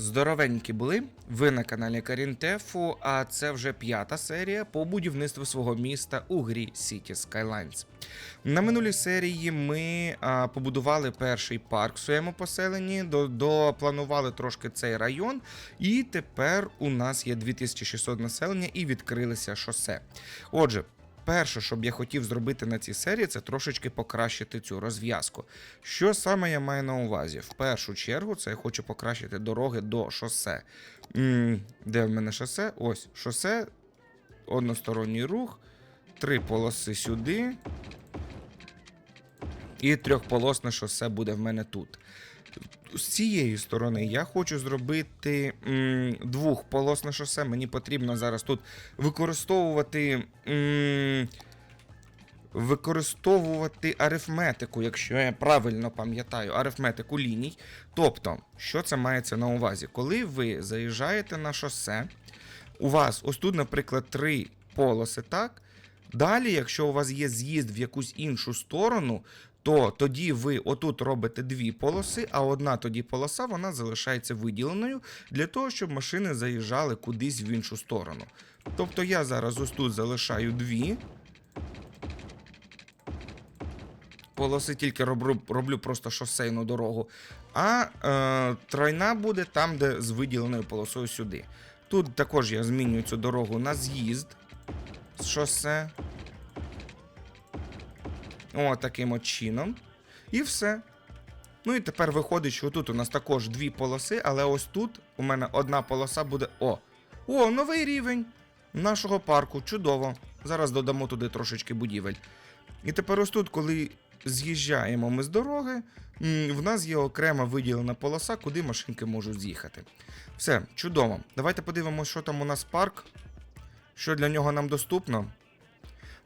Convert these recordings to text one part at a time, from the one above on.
здоровенькі були. Ви на каналі Карінтефу, а це вже п'ята серія по будівництву свого міста у грі City Skylines. На минулій серії ми а, побудували перший парк в своєму поселенні, допланували трошки цей район, і тепер у нас є 2600 населення і відкрилися шосе. Отже. Перше, що б я хотів зробити на цій серії, це трошечки покращити цю розв'язку. Що саме я маю на увазі? В першу чергу, це я хочу покращити дороги до шосе. М, Де в мене шосе? Ось шосе, односторонній рух, три полоси сюди. І трьохполосне шосе буде в мене тут. З цієї сторони я хочу зробити м, двохполосне шосе. Мені потрібно зараз тут використовувати. М, використовувати арифметику, якщо я правильно пам'ятаю, арифметику ліній. Тобто, що це мається на увазі? Коли ви заїжджаєте на шосе, у вас ось тут, наприклад, три полоси, так? Далі, якщо у вас є з'їзд в якусь іншу сторону, то тоді ви отут робите дві полоси, а одна тоді полоса вона залишається виділеною для того, щоб машини заїжджали кудись в іншу сторону. Тобто я зараз ось тут залишаю дві. Полоси тільки роблю, роблю просто шосейну дорогу. А е, тройна буде там, де з виділеною полосою сюди. Тут також я змінюю цю дорогу на з'їзд з шосе. О, таким от чином. І все. Ну і тепер виходить, що тут у нас також дві полоси, але ось тут у мене одна полоса буде. О! О, новий рівень нашого парку. Чудово. Зараз додамо туди трошечки будівель. І тепер ось тут, коли з'їжджаємо ми з дороги, в нас є окрема виділена полоса, куди машинки можуть з'їхати. Все, чудово. Давайте подивимося, що там у нас парк, що для нього нам доступно.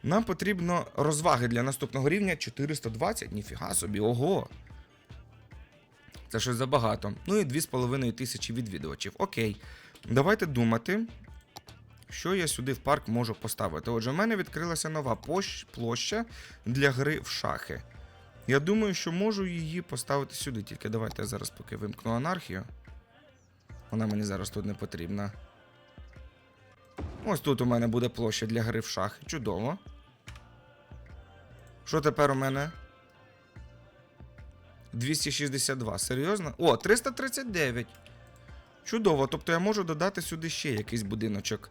Нам потрібно розваги для наступного рівня 420, ніфіга собі, ого. Це щось забагато. Ну і 2,5 тисячі відвідувачів. Окей. Давайте думати, що я сюди в парк можу поставити. Отже, в мене відкрилася нова площа для гри в шахи. Я думаю, що можу її поставити сюди. Тільки давайте я зараз поки вимкну анархію. Вона мені зараз тут не потрібна. Ось тут у мене буде площа для гри в шахи. Чудово. Що тепер у мене? 262. Серйозно? О, 339. Чудово. Тобто я можу додати сюди ще якийсь будиночок.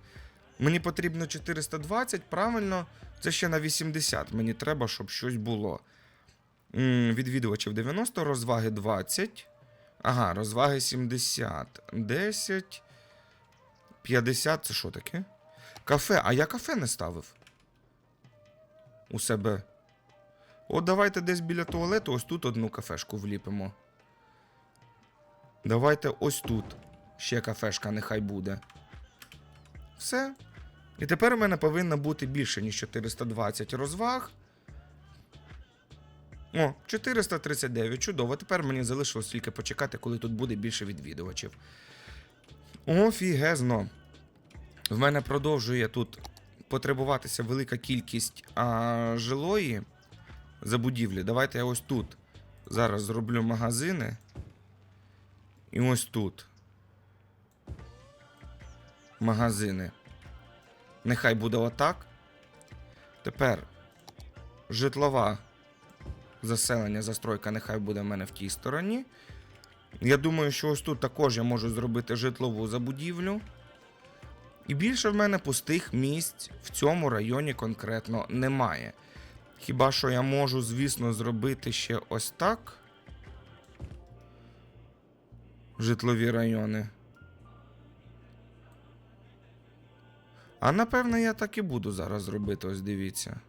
Мені потрібно 420, правильно? Це ще на 80. Мені треба, щоб щось було. Відвідувачів 90, розваги 20. Ага, розваги 70. 10. 50. Це що таке? Кафе. А я кафе не ставив. У себе. От давайте десь біля туалету, ось тут одну кафешку вліпимо. Давайте ось тут. Ще кафешка нехай буде. Все. І тепер у мене повинно бути більше, ніж 420 розваг. О, 439. Чудово. Тепер мені залишилось тільки почекати, коли тут буде більше відвідувачів. Офігезно. В мене продовжує тут потребуватися велика кількість а, жилої забудівлі. Давайте я ось тут зараз зроблю магазини. І ось тут. Магазини. Нехай буде отак. Тепер житлова заселення, застройка, нехай буде в мене в тій стороні. Я думаю, що ось тут також я можу зробити житлову забудівлю. І більше в мене пустих місць в цьому районі конкретно немає. Хіба що я можу, звісно, зробити ще ось так. Житлові райони. А напевно я так і буду зараз робити, ось дивіться.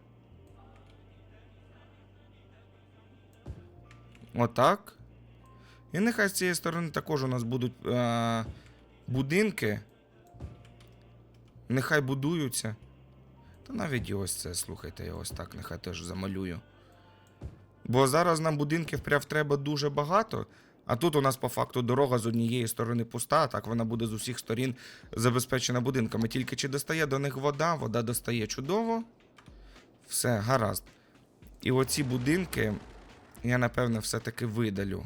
Отак. І нехай з цієї сторони також у нас будуть е- будинки. Нехай будуються. Та навіть і ось це, слухайте, я ось так нехай теж замалюю. Бо зараз нам будинків прям треба дуже багато, а тут у нас по факту дорога з однієї сторони пуста, а так вона буде з усіх сторін забезпечена будинками. Тільки чи достає до них вода, вода достає чудово. Все, гаразд. І оці будинки я, напевно, все-таки видалю.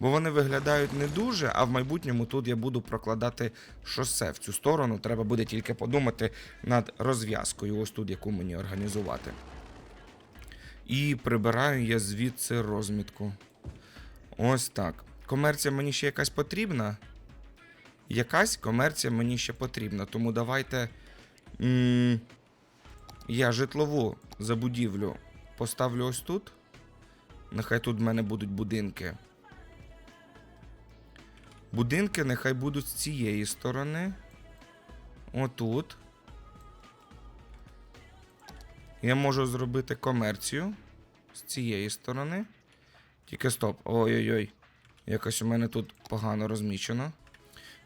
Бо вони виглядають не дуже, а в майбутньому тут я буду прокладати шосе в цю сторону. Треба буде тільки подумати над розв'язкою, ось тут, яку мені організувати. І прибираю я звідси розмітку. Ось так. Комерція мені ще якась потрібна. Якась комерція мені ще потрібна. Тому давайте. м, я житлову забудівлю поставлю ось тут. Нехай тут в мене будуть будинки. Будинки нехай будуть з цієї сторони. Отут. Я можу зробити комерцію з цієї сторони. Тільки стоп. Ой-ой-ой. Якось у мене тут погано розмічено.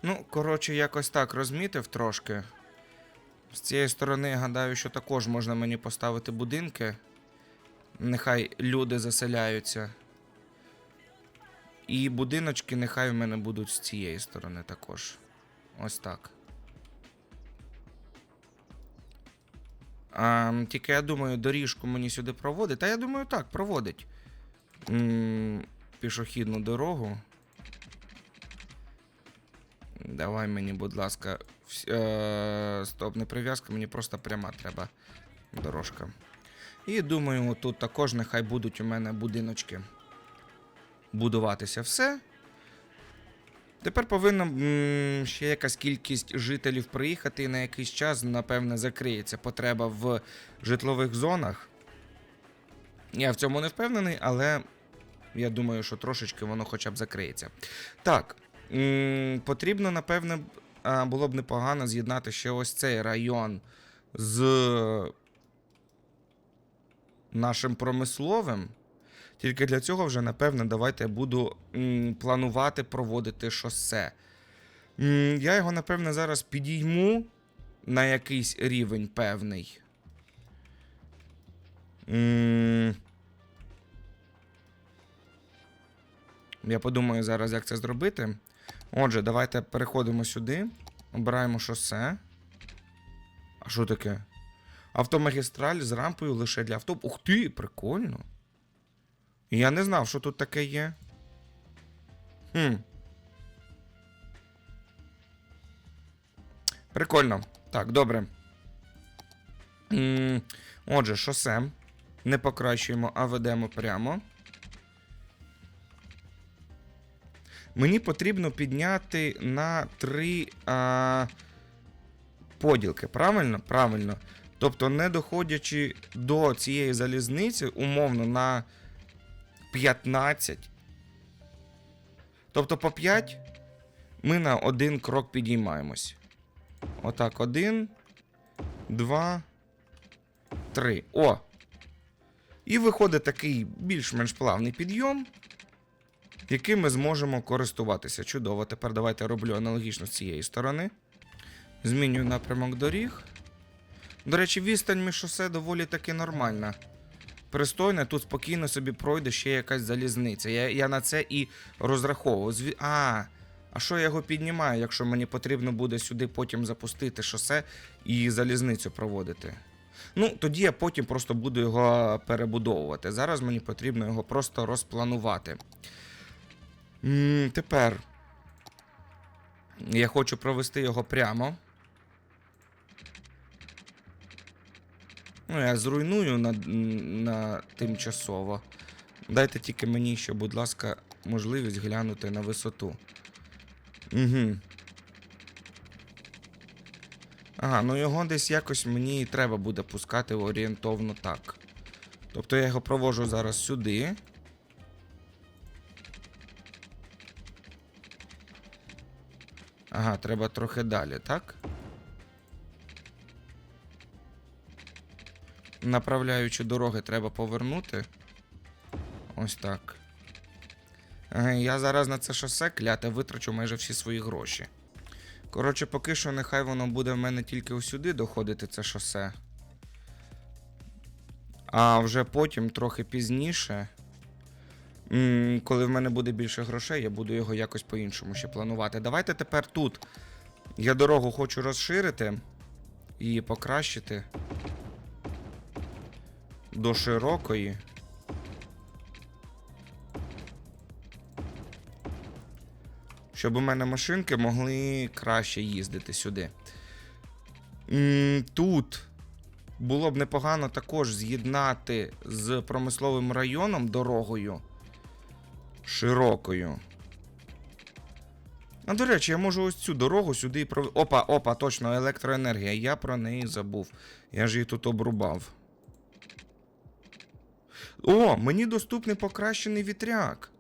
Ну, коротше, якось так розмітив трошки. З цієї сторони, гадаю, що також можна мені поставити будинки. Нехай люди заселяються. І будиночки нехай у мене будуть з цієї сторони також. Ось так. А, тільки я думаю, доріжку мені сюди проводить. Та я думаю, так, проводить. М, пішохідну дорогу. Давай мені, будь ласка. Е, стоп, не прив'язка, мені просто пряма треба дорожка. І думаю, тут також нехай будуть у мене будиночки будуватися все. Тепер повинна ще якась кількість жителів приїхати, і на якийсь час, напевне, закриється потреба в житлових зонах. Я в цьому не впевнений, але я думаю, що трошечки воно хоча б закриється. Так, потрібно, напевне, було б непогано з'єднати ще ось цей район з нашим промисловим. Тільки для цього вже, напевне, давайте буду м, планувати проводити шосе. М, я його, напевне, зараз підійму на якийсь рівень певний. М, Я подумаю зараз, як це зробити. Отже, давайте переходимо сюди. Обираємо шосе. А що таке? Автомагістраль з рампою лише для авто. Ух ти, прикольно. Я не знав, що тут таке є. Хм. Прикольно. Так, добре. Отже, шосе. Не покращуємо, а ведемо прямо. Мені потрібно підняти на три а, поділки. Правильно? Правильно. Тобто, не доходячи до цієї залізниці, умовно, на 15. Тобто по 5 ми на один крок підіймаємось. Отак, один, два, три. О! І виходить такий більш-менш плавний підйом, яким ми зможемо користуватися. Чудово. Тепер давайте роблю аналогічно з цієї сторони. Змінюю напрямок доріг. До речі, відстань між шосе доволі таки нормальна. Пристойна, тут спокійно собі пройде ще якась залізниця. Я, я на це і розраховував. Зві... А, а що я його піднімаю, якщо мені потрібно буде сюди потім запустити шосе і залізницю проводити? Ну, тоді я потім просто буду його перебудовувати. Зараз мені потрібно його просто розпланувати. М, тепер я хочу провести його прямо. Ну, я зруйную на, на тимчасово. Дайте тільки мені ще, будь ласка, можливість глянути на висоту. Угу. Ага, ну його десь якось мені треба буде пускати орієнтовно так. Тобто я його провожу зараз сюди. Ага, треба трохи далі, так? Направляючи дороги, треба повернути. Ось так. Я зараз на це шосе кляте витрачу майже всі свої гроші. Коротше, поки що нехай воно буде в мене тільки сюди доходити це шосе. А вже потім, трохи пізніше, коли в мене буде більше грошей, я буду його якось по-іншому ще планувати. Давайте тепер тут. Я дорогу хочу розширити і покращити до широкої. щоб у мене машинки могли краще їздити сюди. Тут було б непогано також з'єднати з промисловим районом дорогою широкою. А до речі, я можу ось цю дорогу сюди і пров... Опа, опа, точно, електроенергія. Я про неї забув. Я ж її тут обрубав. О, мені доступний покращений вітряк.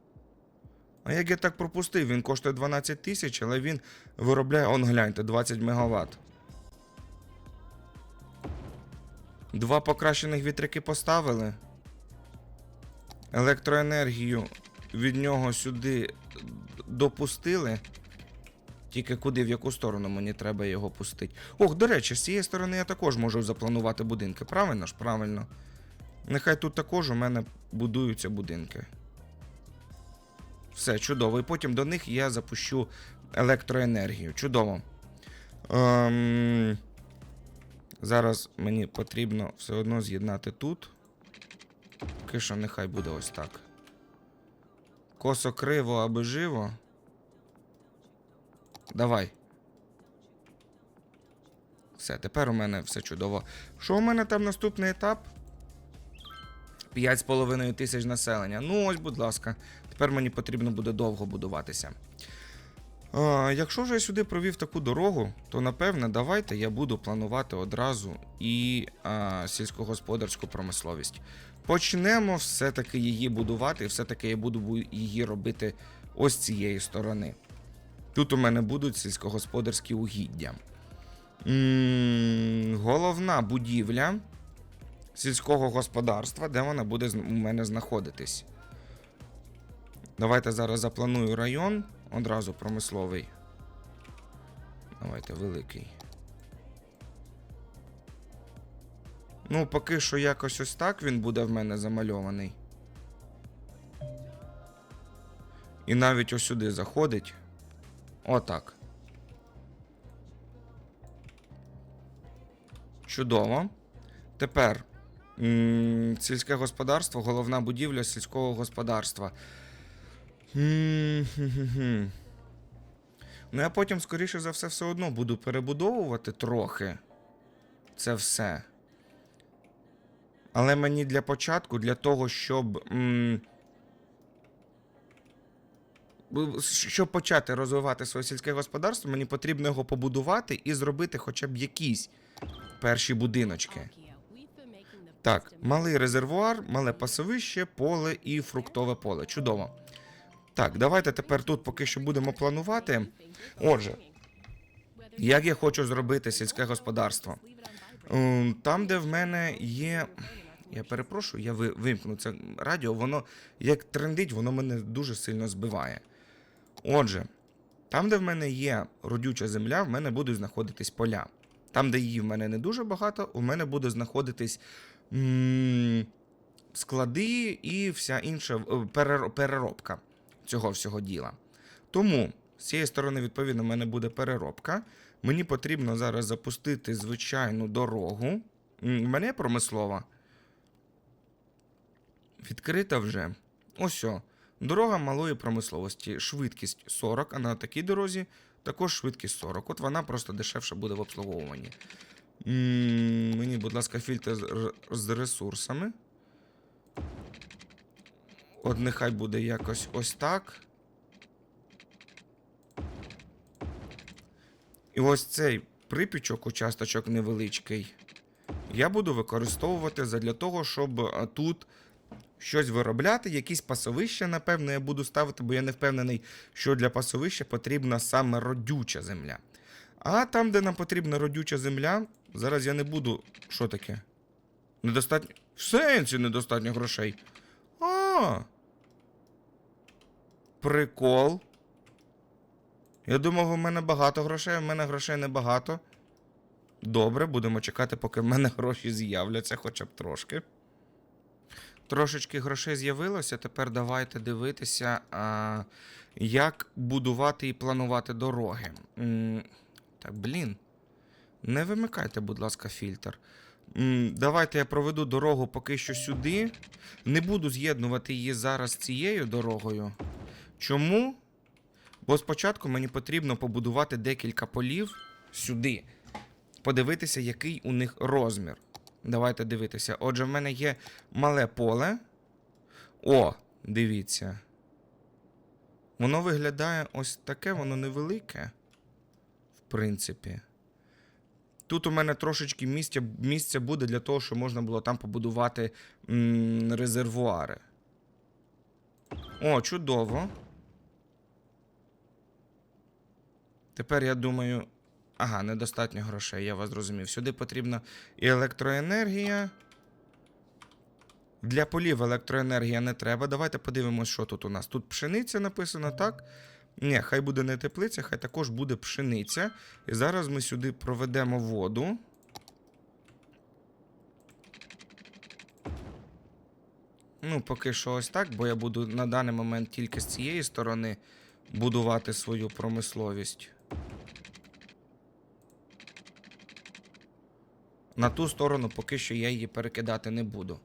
А як я так пропустив, він коштує 12 тисяч, але він виробляє, он гляньте, 20 мегаватт. Два покращених вітряки поставили. Електроенергію від нього сюди допустили. Тільки куди, в яку сторону мені треба його пустити. Ох, до речі, з цієї сторони я також можу запланувати будинки. Правильно ж? Правильно. Нехай тут також у мене будуються будинки. Все, чудово. І потім до них я запущу електроенергію. Чудово. Ем... Зараз мені потрібно все одно з'єднати тут. Що нехай буде ось так. Косо криво, аби живо. Давай. Все, тепер у мене все чудово. Що у мене там наступний етап? 5,5 тисяч населення. Ну, ось, будь ласка. Тепер мені потрібно буде довго будуватися. А, якщо вже я сюди провів таку дорогу, то напевне давайте я буду планувати одразу і а, сільськогосподарську промисловість. Почнемо все-таки її будувати, і все-таки я буду її робити ось цієї сторони. Тут у мене будуть сільськогосподарські угіддя. М, головна будівля сільського господарства, де вона буде у мене знаходитись. Давайте зараз запланую район. Одразу промисловий. Давайте великий. Ну, поки що якось ось так він буде в мене замальований. І навіть ось сюди заходить. Отак. Чудово. Тепер сільське господарство, головна будівля сільського господарства. Ну, я потім, скоріше за все, все одно буду перебудовувати трохи це все. Але мені для початку, для того, щоб. щоб почати розвивати своє сільське господарство, мені потрібно його побудувати і зробити хоча б якісь перші будиночки. Так, малий резервуар, мале пасовище, поле і фруктове поле. Чудово. Так, давайте тепер тут поки що будемо планувати. Отже, як я хочу зробити сільське господарство? Там, де в мене є. Я перепрошую, я вимкну це радіо, воно як трендить, воно мене дуже сильно збиває. Отже, там, де в мене є родюча земля, в мене будуть знаходитись поля. Там, де її в мене не дуже багато, у мене буде знаходитись склади і вся інша е, переробка цього всього діла. Тому з цієї сторони, відповідно, в мене буде переробка. Мені потрібно зараз запустити звичайну дорогу. В мене промислова. Відкрита вже. Ось. о. Дорога малої промисловості. Швидкість 40, а на такій дорозі також швидкість 40. От вона просто дешевше буде в обслуговуванні. Мені, будь ласка, фільтр з ресурсами. От нехай буде якось ось так. І ось цей припічок, участочок невеличкий, я буду використовувати задля того, щоб тут щось виробляти, якісь пасовища, напевно, я буду ставити, бо я не впевнений, що для пасовища потрібна саме родюча земля. А там, де нам потрібна родюча земля, зараз я не буду. Що таке? Недостатньо. В сенсі недостатньо грошей. А. Прикол. Я думав, у мене багато грошей, у мене грошей небагато. Добре, будемо чекати, поки в мене гроші з'являться, хоча б трошки. Трошечки грошей з'явилося. Тепер давайте дивитися, а, як будувати і планувати дороги. Так, блін. Не вимикайте, будь ласка, фільтр. Давайте я проведу дорогу поки що сюди. Не буду з'єднувати її зараз цією дорогою. Чому? Бо спочатку мені потрібно побудувати декілька полів сюди. Подивитися, який у них розмір. Давайте дивитися. Отже, в мене є мале поле. О, дивіться. Воно виглядає ось таке, воно невелике. В принципі. Тут у мене трошечки місця, місця буде для того, щоб можна було там побудувати м, резервуари. О, чудово. Тепер я думаю. Ага, недостатньо грошей, я вас зрозумів. Сюди потрібна і електроенергія. Для полів електроенергія не треба. Давайте подивимось, що тут у нас. Тут пшениця написано, так? Ні, хай буде не теплиця, хай також буде пшениця. І зараз ми сюди проведемо воду. Ну, поки що ось так, бо я буду на даний момент тільки з цієї сторони будувати свою промисловість. На ту сторону поки що я її перекидати не буду.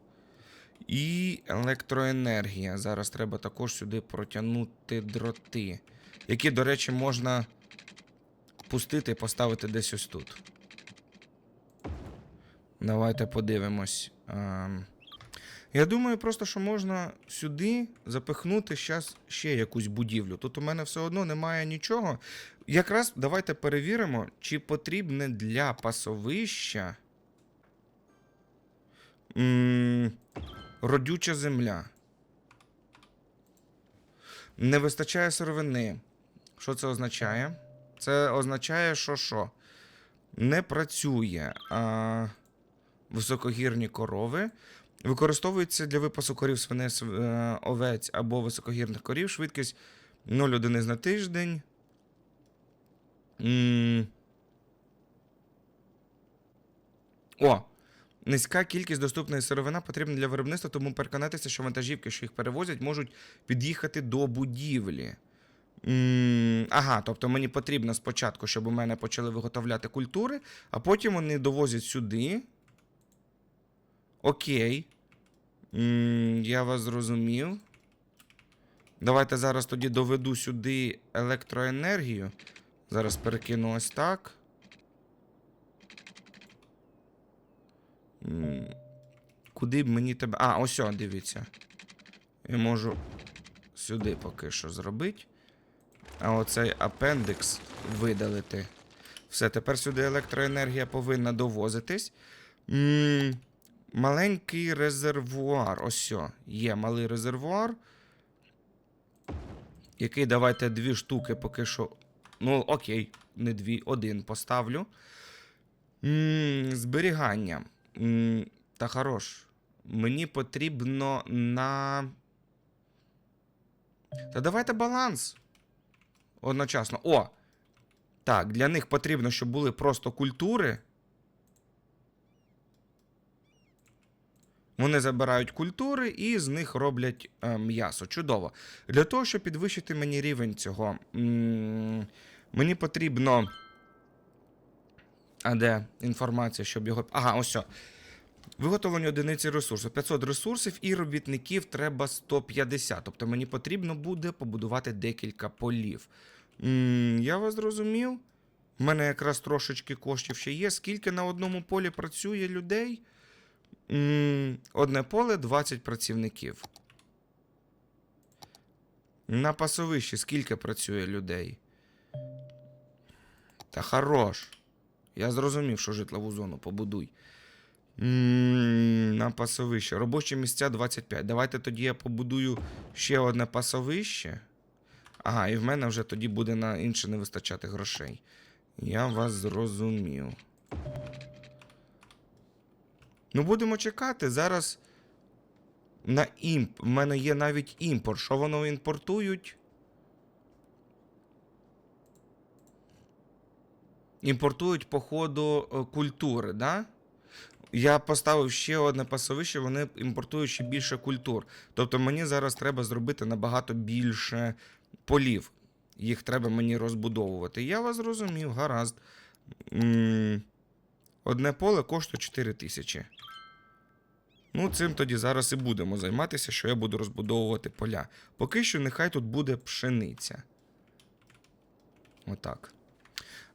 І електроенергія. Зараз треба також сюди протягнути дроти, які, до речі, можна пустити і поставити десь ось тут. Давайте подивимось. Ем, Я думаю, просто що можна сюди запихнути щас ще якусь будівлю. Тут у мене все одно немає нічого. Якраз давайте перевіримо, чи потрібне для пасовища родюча земля. Не вистачає сировини. Що це означає? Це означає, що що? Не працює а, високогірні корови. Використовується для випасу корів свиней, св- е, овець або високогірних корів. Швидкість 0 одиниць на тиждень. М. О! Низька кількість доступної сировина потрібна для виробництва, тому переконатися, що вантажівки, що їх перевозять, можуть під'їхати до будівлі. Ага, тобто мені потрібно спочатку, щоб у мене почали виготовляти культури, а потім вони довозять сюди. Окей. Я вас зрозумів. Давайте зараз тоді доведу сюди електроенергію. Зараз перекину ось так. Куди б мені тебе. А, ось, о, дивіться. Я можу сюди поки що зробити. А оцей апендикс видалити. Все, тепер сюди електроенергія повинна довозитись. М, Маленький резервуар. Ось, є малий резервуар. Який давайте дві штуки поки що. Ну, окей, не дві, один поставлю. М, Зберігання. М, Та хорош. Мені потрібно на. Та давайте баланс. Одночасно. О! Так, для них потрібно, щоб були просто культури. Вони забирають культури і з них роблять е, м'ясо. Чудово. Для того, щоб підвищити мені рівень цього, мені потрібно. А де інформація, щоб його. Ага, ось. о. Виготовлення одиниці ресурсу. 500 ресурсів і робітників треба 150. Тобто мені потрібно буде побудувати декілька полів. м я вас зрозумів. У мене якраз трошечки коштів ще є. Скільки на одному полі працює людей? м одне поле 20 працівників. На пасовищі скільки працює людей? Та хорош. Я зрозумів, що житлову зону побудуй. На пасовище. Робочі місця 25. Давайте тоді я побудую ще одне пасовище. Ага, і в мене вже тоді буде на інше не вистачати грошей. Я вас зрозумів. Ну, будемо чекати. Зараз на імп. В мене є навіть імпорт. Що воно імпортують? Імпортують, по ходу, е, культури, да? Я поставив ще одне пасовище, вони імпортують ще більше культур. Тобто мені зараз треба зробити набагато більше полів. Їх треба мені розбудовувати. Я вас зрозумів, гаразд. Одне поле коштує 4 тисячі. Ну, цим тоді зараз і будемо займатися, що я буду розбудовувати поля. Поки що нехай тут буде пшениця. Отак.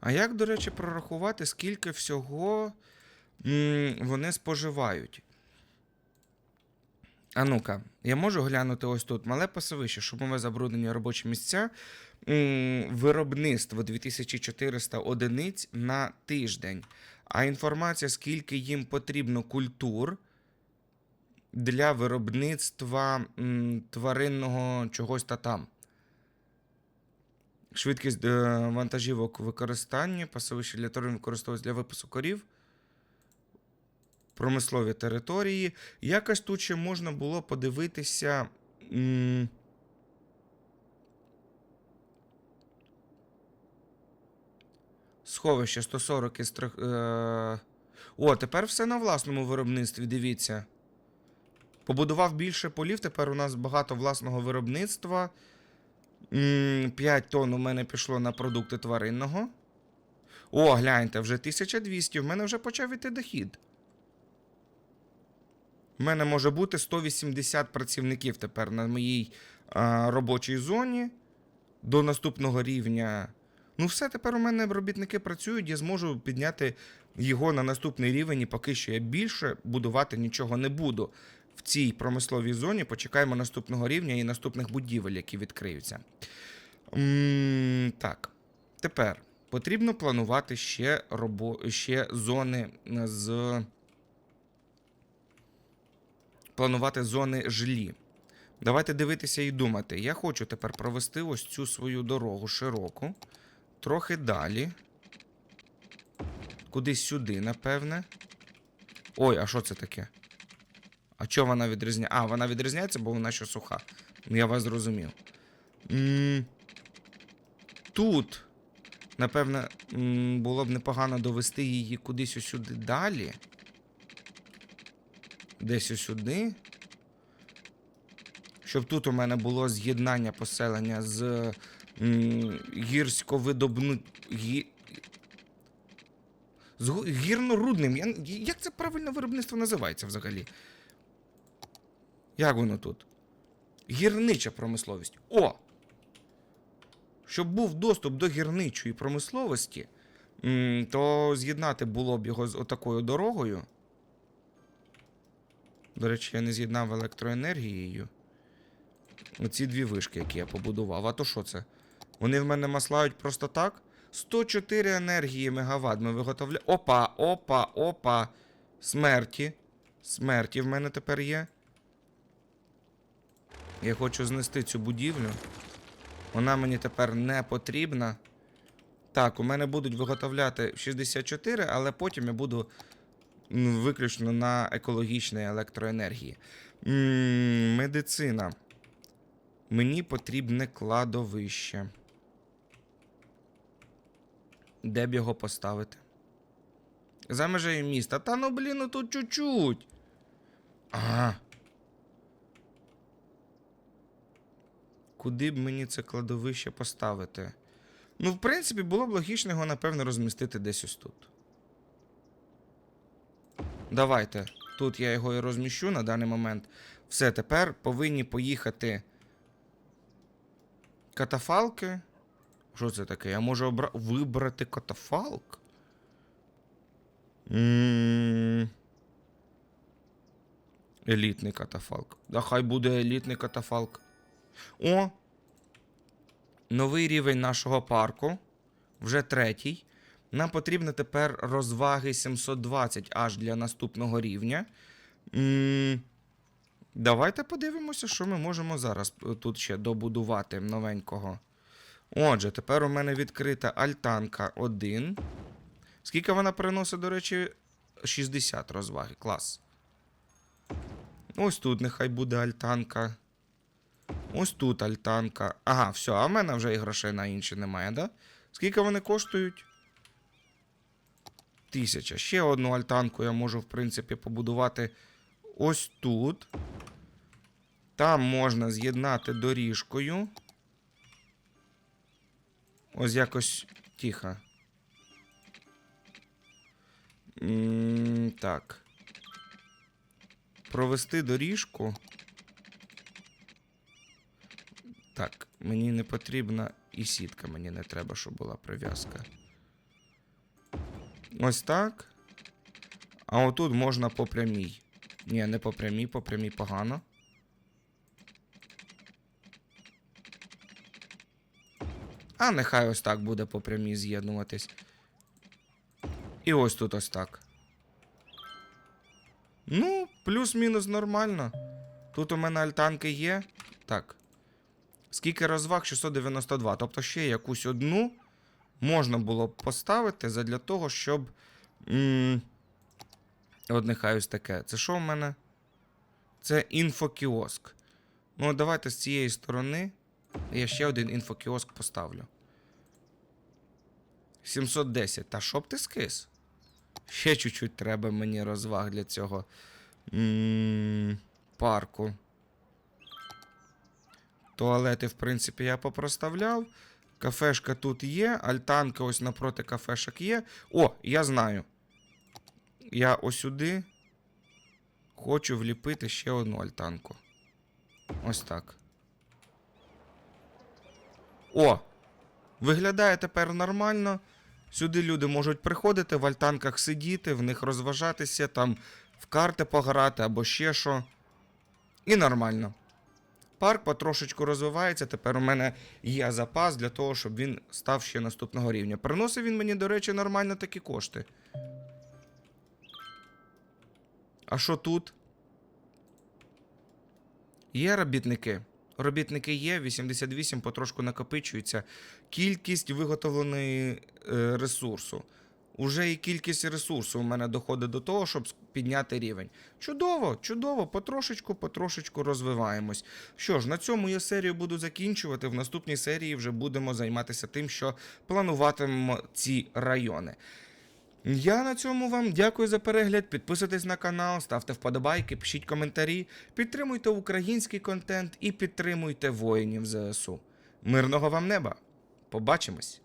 А як, до речі, прорахувати, скільки всього вони споживають? А ну-ка, я можу глянути ось тут мале пасовище, шумове забруднення робочі місця. Виробництво 2400 одиниць на тиждень. А інформація, скільки їм потрібно культур для виробництва тваринного чогось та там. Швидкість е, вантажівок використання, пасовище для тварин використовується для випису корів. Промислові території. Якось тут ще можна було подивитися. м, Сховище 140 із трьох. Е... О, тепер все на власному виробництві, дивіться. Побудував більше полів, тепер у нас багато власного виробництва. 5 тонн у мене пішло на продукти тваринного. О, гляньте, вже 1200, в мене вже почав іти дохід. У мене може бути 180 працівників тепер на моїй а, робочій зоні до наступного рівня. Ну, все, тепер у мене робітники працюють, я зможу підняти його на наступний рівень, і поки що я більше будувати нічого не буду. В цій промисловій зоні почекаємо наступного рівня і наступних будівель, які відкриються. М, так, тепер потрібно планувати ще, робо... ще зони з. Планувати зони жилі. Давайте дивитися і думати. Я хочу тепер провести ось цю свою дорогу широку. Трохи далі. Кудись сюди, напевне. Ой, а що це таке? А чого вона відрізняється? А, вона відрізняється, бо вона ще суха. Ну, Я вас зрозумів. м Тут, напевне, м, було б непогано довести її кудись сюди далі. Десь сюди. Щоб тут у мене було з'єднання поселення з гірськовидобну... Гі... З гірнорудним. Я... Як це правильно виробництво називається взагалі? Як воно тут? Гірнича промисловість. О! Щоб був доступ до гірничої промисловості, то з'єднати було б його з отакою дорогою. До речі, я не з'єднав електроенергією. Оці дві вишки, які я побудував. А то що це? Вони в мене маслають просто так? 104 енергії мегаватт ми виготовляємо. Опа, опа, опа. Смерті. Смерті в мене тепер є. Я хочу знести цю будівлю. Вона мені тепер не потрібна. Так, у мене будуть виготовляти 64, але потім я буду виключно на екологічній електроенергії. Медицина. Мені потрібне кладовище. Де б його поставити? За межею міста. Та ну блін, ну тут чуть-чуть. Ага. Куди б мені це кладовище поставити? Ну, в принципі, було б логічно його, напевно, розмістити десь ось тут. Давайте. Тут я його і розміщу на даний момент. Все, тепер повинні поїхати катафалки. Що це таке? Я можу обра... вибрати катафалк? Елітний катафалк. Да хай буде елітний катафалк. О! Новий рівень нашого парку. Вже третій. Нам потрібно тепер розваги 720 аж для наступного рівня. Давайте подивимося, що ми можемо зараз е, тут ще добудувати новенького. Отже, тепер у мене відкрита альтанка 1. Скільки вона приносить, до речі, 60 розваги. Клас. Ось тут нехай буде альтанка. Ось тут альтанка. Ага, все, а в мене вже і грошей на інші немає, да? Скільки вони коштують? Тисяча. Ще одну альтанку я можу, в принципі, побудувати ось тут. Там можна з'єднати доріжкою. Ось якось тихо. М, Так. Провести доріжку. Так, мені не потрібна І сітка мені не треба, щоб була прив'язка. Ось так. А отут можна по прямій. Ні, не по прямій, по прямій погано. А нехай ось так буде по прямій з'єднуватись. І ось тут ось так. Ну, плюс-мінус нормально. Тут у мене альтанки є. Так. Скільки розваг? 692. Тобто ще якусь одну можна було б поставити задля того, щоб. М- От нехай ось таке. Це що в мене? Це інфокіоск. Ну, давайте з цієї сторони. Я ще один інфокіоск поставлю. 710. Та щоб ти скис? Ще чуть-чуть треба мені розваг для цього м, парку. Туалети, в принципі, я попроставляв. Кафешка тут є, альтанка ось напроти кафешок є. О, я знаю. Я ось сюди хочу вліпити ще одну альтанку. Ось так. О! Виглядає тепер нормально. Сюди люди можуть приходити, в альтанках сидіти, в них розважатися, там в карти пограти або ще що. І нормально. Парк потрошечку розвивається. Тепер у мене є запас для того, щоб він став ще наступного рівня. Приносив він мені, до речі, нормально такі кошти. А що тут? Є робітники. Робітники є, 88 потрошку накопичується. Кількість виготовленої е, ресурсу. Уже і кількість ресурсу у мене доходить до того, щоб підняти рівень. Чудово, чудово, потрошечку, потрошечку розвиваємось. Що ж, на цьому я серію буду закінчувати. В наступній серії вже будемо займатися тим, що плануватимемо ці райони. Я на цьому вам дякую за перегляд. Підписуйтесь на канал, ставте вподобайки, пишіть коментарі, підтримуйте український контент і підтримуйте воїнів ЗСУ. Мирного вам неба! Побачимось!